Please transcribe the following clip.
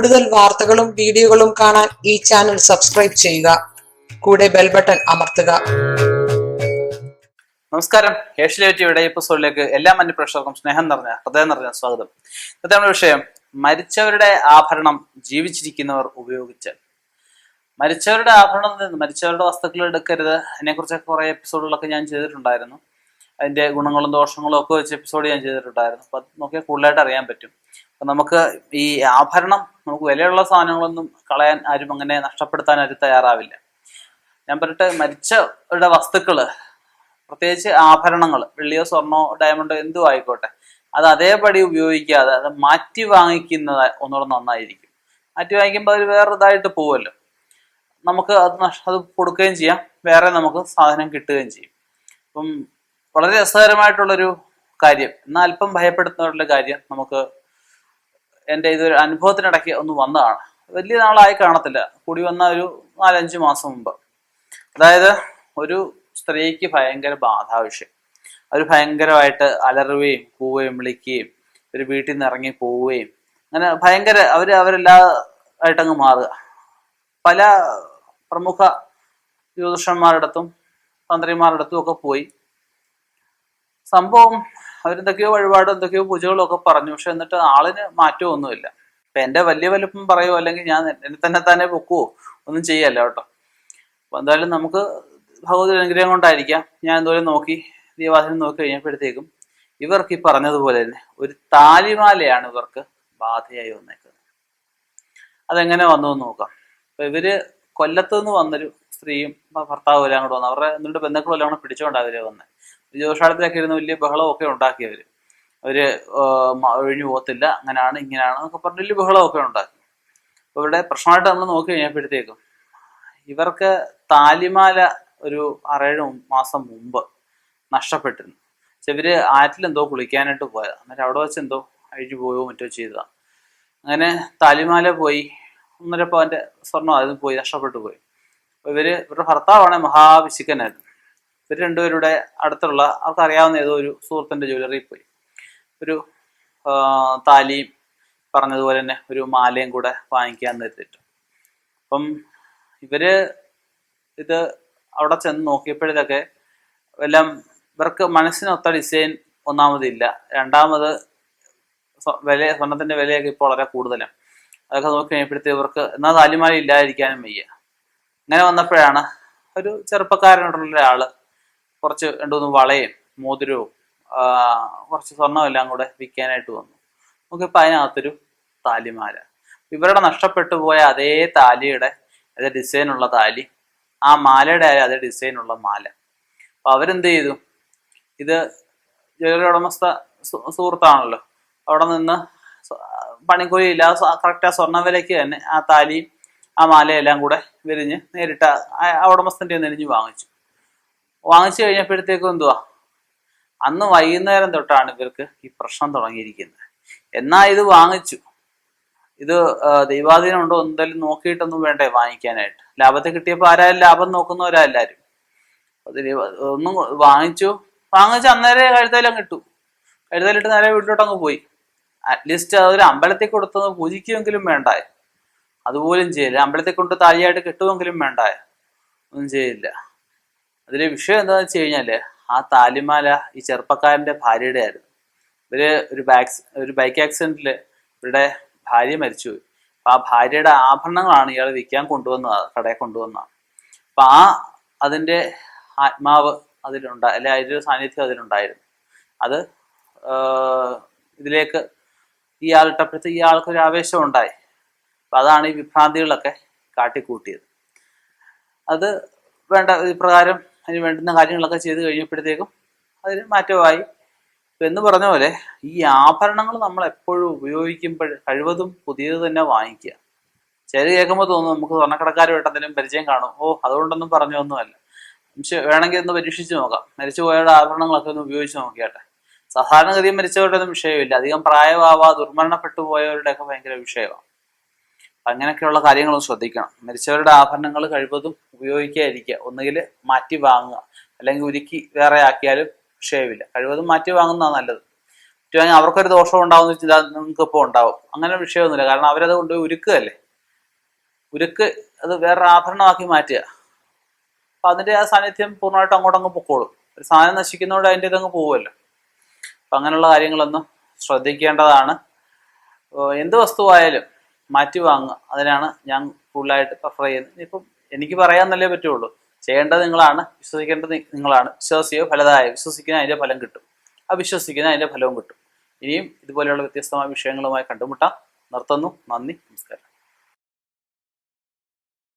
കൂടുതൽ വാർത്തകളും വീഡിയോകളും കാണാൻ ഈ ചാനൽ സബ്സ്ക്രൈബ് ചെയ്യുക. കൂടെ ബെൽ ബട്ടൺ അമർത്തുക. നമസ്കാരം. ഏഷ്യയുടെ എപ്പിസോഡിലേക്ക് എല്ലാ മഞ്ഞ പ്രേക്ഷകർക്കും സ്നേഹം നിറഞ്ഞ ഹൃദയം നിറഞ്ഞ സ്വാഗതം. ഇന്നത്തെ നമ്മുടെ വിഷയം മരിച്ചവരുടെ ആഭരണം ജീവിച്ചിരിക്കുന്നവർ ഉപയോഗിച്ച്. മരിച്ചവരുടെ ആഭരണം മരിച്ചവരുടെ വസ്തുക്കൾ എടുക്കരുത്. അതിനെക്കുറിച്ചൊക്കെ കുറേ എപ്പിസോഡുകളൊക്കെ ഞാൻ ചെയ്തിട്ടുണ്ടായിരുന്നു. അതിന്റെ ഗുണങ്ങളും ദോഷങ്ങളും ഒക്കെ വെച്ച് എപ്പിസോഡ് ഞാൻ ചെയ്തിട്ടുണ്ടായിരുന്നു. അപ്പൊ നോക്കിയാൽ കൂടുതലായിട്ട് അറിയാൻ പറ്റും. അപ്പൊ നമുക്ക് ഈ ആഭരണം നമുക്ക് വിലയുള്ള സാധനങ്ങളൊന്നും കളയാൻ ആരും അങ്ങനെ നഷ്ടപ്പെടുത്താൻ ആരും തയ്യാറാവില്ല. ഞാൻ പറയട്ടെ മരിച്ചവരുടെ വസ്തുക്കൾ പ്രത്യേകിച്ച് ആഭരണങ്ങൾ വെള്ളിയോ സ്വർണോ ഡയമണ്ടോ എന്തോ ആയിക്കോട്ടെ അത് അതേപടി ഉപയോഗിക്കാതെ അത് മാറ്റി വാങ്ങിക്കുന്നത് ഒന്നുകൂടെ നന്നായിരിക്കും. മാറ്റി വാങ്ങിക്കുമ്പോൾ അത് വേറെ ഇതായിട്ട് പോവുമല്ലോ നമുക്ക് അത് അത് കൊടുക്കുകയും ചെയ്യാം. വേറെ നമുക്ക് സാധനം കിട്ടുകയും ചെയ്യും. അപ്പം വളരെ രസകരമായിട്ടുള്ളൊരു കാര്യം. എന്നാൽ അല്പം ഭയപ്പെടുത്തുന്നവരുടെ കാര്യം നമുക്ക് എന്റെ ഇതൊരു അനുഭവത്തിനിടയ്ക്ക് ഒന്ന് വന്നതാണ്. വലിയ നാളായി കാണത്തില്ല. കൂടി വന്ന ഒരു നാലഞ്ച് മാസം മുമ്പ്. അതായത് ഒരു സ്ത്രീക്ക് ഭയങ്കര ബാധാവിഷയം. അവർ ഭയങ്കരമായിട്ട് അലറുകയും കൂവുകയും വിളിക്കുകയും ഒരു വീട്ടിൽ നിന്ന് ഇറങ്ങി പോവുകയും അങ്ങനെ ഭയങ്കര അവർ അവരെല്ലാ ആയിട്ടങ്ങ് മാറുക. പല പ്രമുഖ ജ്യോതിഷന്മാരുടെ അടുത്തും തന്ത്രിമാരുടെ അടുത്തും ഒക്കെ പോയി. സംഭവം അവരെന്തൊക്കെയോ വഴിപാടും എന്തൊക്കെയോ പൂജകളും ഒക്കെ പറഞ്ഞു. പക്ഷെ എന്നിട്ട് ആളിന് മാറ്റമൊന്നുമില്ല ഇപ്പൊ എന്റെ വലിയ വലുപ്പം പറയുമോ അല്ലെങ്കിൽ ഞാൻ എന്നെ തന്നെ തന്നെ പൊക്കുവോ ഒന്നും ചെയ്യല്ല കേട്ടോ. അപ്പൊ എന്തായാലും നമുക്ക് ഭഗവതി അനുഗ്രഹം കൊണ്ടായിരിക്കാം. ഞാൻ എന്തോരം നോക്കി ദീവാസിനെ നോക്കി കഴിഞ്ഞപ്പോഴത്തേക്കും ഇവർക്ക് ഈ പറഞ്ഞതുപോലെ തന്നെ ഒരു താലിമാലയാണ് ഇവർക്ക് ബാധയായി വന്നേക്കുന്നത്. അതെങ്ങനെ വന്നു നോക്കാം. അപ്പൊ ഇവർ കൊല്ലത്തുനിന്ന് വന്നൊരു സ്ത്രീയും ഭർത്താവും എല്ലാം കൂടെ വന്നു അവരുടെ എന്നിട്ട് ബന്ധുക്കളും എല്ലാം കൂടെ പിടിച്ചുകൊണ്ടാണ് അവർ വന്ന് ജോഷാടത്തിലൊക്കെ ഇരുന്ന് വലിയ ബഹളമൊക്കെ ഉണ്ടാക്കിയവര്. അവർ ഒഴിഞ്ഞു പോകത്തില്ല അങ്ങനെയാണ് ഇങ്ങനെയാണ് എന്നൊക്കെ പറഞ്ഞ് വലിയ ബഹളമൊക്കെ ഉണ്ടാക്കി. അപ്പൊ ഇവിടെ പ്രശ്നമായിട്ട് നമ്മൾ നോക്കി കഴിഞ്ഞപ്പോഴത്തേക്കും ഇവർക്ക് താലിമാല ഒരു ആറേഴ് മാസം മുമ്പ് നഷ്ടപ്പെട്ടിരുന്നു. ഇവർ ആറ്റിലെന്തോ കുളിക്കാനായിട്ട് പോയത്. അന്നേരം അവിടെ വെച്ച് എന്തോ അഴിഞ്ഞു പോയോ മറ്റോ ചെയ്തതാണ് അങ്ങനെ താലിമാല പോയി. ഒന്നര പവന്റെ സ്വർണം അതിന് പോയി നഷ്ടപ്പെട്ടു പോയി. ഇവർ ഇവരുടെ ഭർത്താവാണ് മഹാവിശുക്കനായിരുന്നു ഇവർ രണ്ടുപേരുടെ അടുത്തുള്ള അവർക്കറിയാവുന്ന ഏതോ ഒരു സുഹൃത്തിന്റെ ജ്വല്ലറിയിൽ പോയി. ഒരു താലിയും പറഞ്ഞതുപോലെ തന്നെ ഒരു മാലയും കൂടെ വാങ്ങിക്കാൻ നിർത്തിയിട്ടു അപ്പം ഇവർ ഇത് അവിടെ ചെന്ന് നോക്കിയപ്പോഴതൊക്കെ എല്ലാം ഇവർക്ക് മനസ്സിനൊത്ത ഡിസൈൻ ഒന്നാമതില്ല. രണ്ടാമത് വില സ്വർണത്തിന്റെ വിലയൊക്കെ ഇപ്പോൾ വളരെ കൂടുതലാണ്. അതൊക്കെ നോക്കി കഴിഞ്ഞപ്പോഴത്തേക്ക് ഇവർക്ക് എന്നാൽ താലിമാല ഇല്ലാതിരിക്കാനും വയ്യ. അങ്ങനെ വന്നപ്പോഴാണ് ഒരു ചെറുപ്പക്കാരനോടുള്ള ഒരാൾ കുറച്ച് രണ്ടു മൂന്ന് വളയും മോതിരവും കുറച്ച് സ്വർണവും എല്ലാം കൂടെ വിൽക്കാനായിട്ട് വന്നു. നമുക്കിപ്പോൾ അതിനകത്തൊരു താലിമാല. ഇവരുടെ നഷ്ടപ്പെട്ടു പോയ അതേ താലിയുടെ അതേ ഡിസൈനുള്ള താലി ആ മാലയുടെ ആയ അതേ ഡിസൈനുള്ള മാല. അപ്പോൾ അവരെന്ത് ചെയ്തു? ഇത് ജ്വല്ലറി ഉടമസ്ഥ സുഹൃത്താണല്ലോ. അവിടെ നിന്ന് പണിക്കൂലി ഇല്ലാതെ കറക്റ്റ് ആ സ്വർണ വിലയ്ക്ക് തന്നെ ആ താലിയും ആ മാലയെല്ലാം കൂടെ വിരിഞ്ഞ് നേരിട്ട് ആ- ഉടമസ്ഥന്റെ നെരിഞ്ഞ് വാങ്ങിച്ചു. വാങ്ങിച്ചു കഴിഞ്ഞപ്പോഴത്തേക്കും എന്തുവാ? അന്ന് വൈകുന്നേരം തൊട്ടാണ് ഇവർക്ക് ഈ പ്രശ്നം തുടങ്ങിയിരിക്കുന്നത്. എന്നാ ഇത് വാങ്ങിച്ചു? ഇത് ദൈവാധീനം ഉണ്ടോ എന്തായാലും നോക്കിയിട്ടൊന്നും വേണ്ടേ വാങ്ങിക്കാനായിട്ട്? ലാഭത്തെ കിട്ടിയപ്പോൾ ആരായാലും ലാഭം നോക്കുന്നവരാ എല്ലാരും. ഒന്നും വാങ്ങിച്ചു. വാങ്ങിച്ച് അന്നേരം കഴുത്തേലും കിട്ടു കഴുത്തേലിട്ട് നേരെ വീട്ടിലോട്ടങ്ങ് പോയി. അറ്റ്ലീസ്റ്റ് അതൊരു അമ്പലത്തിൽ കൊടുത്തത് പൂജിക്കുമെങ്കിലും വേണ്ടായ അതുപോലും ചെയ്യില്ല. അമ്പലത്തിൽ കൊണ്ട് താലിയായിട്ട് കിട്ടുമെങ്കിലും വേണ്ട. ഒന്നും ചെയ്യില്ല. അതിലെ വിഷയം എന്താണെന്ന് വെച്ച് കഴിഞ്ഞാൽ ആ താലിമാല ഈ ചെറുപ്പക്കാരന്റെ ഭാര്യയുടെ ആയിരുന്നു ഇവർ ഒരു ബാക്സ് ഒരു ബൈക്ക് ആക്സിഡന്റിൽ ഇവരുടെ ഭാര്യ മരിച്ചുപോയി. അപ്പൊ ആ ഭാര്യയുടെ ആഭരണങ്ങളാണ് ഇയാൾ വിൽക്കാൻ കൊണ്ടുവന്നത് കടയിൽ കൊണ്ടുവന്നത്. അപ്പൊ ആ അതിന്റെ ആത്മാവ് അതിലുണ്ട അല്ലെ അതിന്റെ സാന്നിധ്യം അതിലുണ്ടായിരുന്നു. അത് ഇതിലേക്ക് ഇയാൾ ഇട്ടപ്പോഴത്തെ ഇയാൾക്ക് ഒരു ആവേശം ഉണ്ടായി. അപ്പൊ അതാണ് ഈ വിഭ്രാന്തികളൊക്കെ കാട്ടിക്കൂട്ടിയത്. അത് വേണ്ട ഇപ്രകാരം അതിന് വേണ്ടുന്ന കാര്യങ്ങളൊക്കെ ചെയ്ത് കഴിഞ്ഞപ്പോഴത്തേക്കും അതിന് മാറ്റമായി എന്ന് പറഞ്ഞ പോലെ ഈ ആഭരണങ്ങൾ നമ്മൾ എപ്പോഴും ഉപയോഗിക്കുമ്പോൾ കഴിവതും പുതിയത് തന്നെ വാങ്ങിക്കുക. ചില കേൾക്കുമ്പോൾ തോന്നും നമുക്ക് സ്വർണക്കടക്കാരുമായിട്ട് എന്തെങ്കിലും പരിചയം കാണും. ഓ അതുകൊണ്ടൊന്നും പറഞ്ഞൊന്നുമല്ല പക്ഷെ വേണമെങ്കിൽ ഒന്ന് പരീക്ഷിച്ച് നോക്കാം. മരിച്ചുപോയവരുടെ ആഭരണങ്ങളൊക്കെ ഒന്ന് ഉപയോഗിച്ച് നോക്കിയാട്ടെ. സാധാരണഗതിയിൽ മരിച്ചവരുടെ ഒന്നും വിഷയമില്ല. അധികം പ്രായമാവാ ദുർമരണപ്പെട്ടു പോയവരുടെയൊക്കെ ഭയങ്കര വിഷയമാണ്. അങ്ങനെയൊക്കെയുള്ള കാര്യങ്ങളും ശ്രദ്ധിക്കണം. മരിച്ചവരുടെ ആഭരണങ്ങൾ കഴിവതും ഉപയോഗിക്കാതിരിക്കുക. ഒന്നുകിൽ മാറ്റി വാങ്ങുക. അല്ലെങ്കിൽ ഉരുക്കി വേറെ ആക്കിയാലും വിഷയമില്ല. കഴിവതും മാറ്റി വാങ്ങുന്നതാണ് നല്ലത്. മറ്റുവാങ്ങി അവർക്കൊരു ദോഷം ഉണ്ടാവുന്ന ചിന്ത നിങ്ങൾക്ക് ഇപ്പോൾ ഉണ്ടാവും. അങ്ങനെ വിഷയമൊന്നുമില്ല. കാരണം അവരത് കൊണ്ടുപോയി ഉരുക്കുകയല്ലേ? ഉരുക്ക് അത് വേറെ ആഭരണമാക്കി മാറ്റുക. അപ്പൊ അതിന്റെ ആ സാന്നിധ്യം പൂർണമായിട്ട് അങ്ങോട്ടങ്ങ് പൊക്കോളും. ഒരു സാധനം നശിക്കുന്നതുകൊണ്ട് അതിന്റെ ഇതങ്ങ് പോകുമല്ലോ അപ്പൊ അങ്ങനെയുള്ള കാര്യങ്ങളൊന്നും ശ്രദ്ധിക്കേണ്ടതാണ്. എന്ത് വസ്തുവായാലും മാറ്റി വാങ്ങുക അതിനാണ് ഞാൻ കൂടുതലായിട്ട് പ്രിഫർ ചെയ്യുന്നത്. ഇപ്പം എനിക്ക് പറയാന്നല്ലേ പറ്റുള്ളൂ. ചെയ്യേണ്ടത് നിങ്ങളാണ് വിശ്വസിക്കേണ്ടത് നിങ്ങളാണ്. വിശ്വാസിയോ ഫലതായ വിശ്വസിക്കുന്ന അതിന്റെ ഫലം കിട്ടും. ആ വിശ്വസിക്കുന്ന അതിന്റെ ഫലവും കിട്ടും. ഇനിയും ഇതുപോലെയുള്ള വ്യത്യസ്തമായ വിഷയങ്ങളുമായി കണ്ടുമുട്ടാം. നിർത്തുന്നു. നന്ദി. നമസ്കാരം.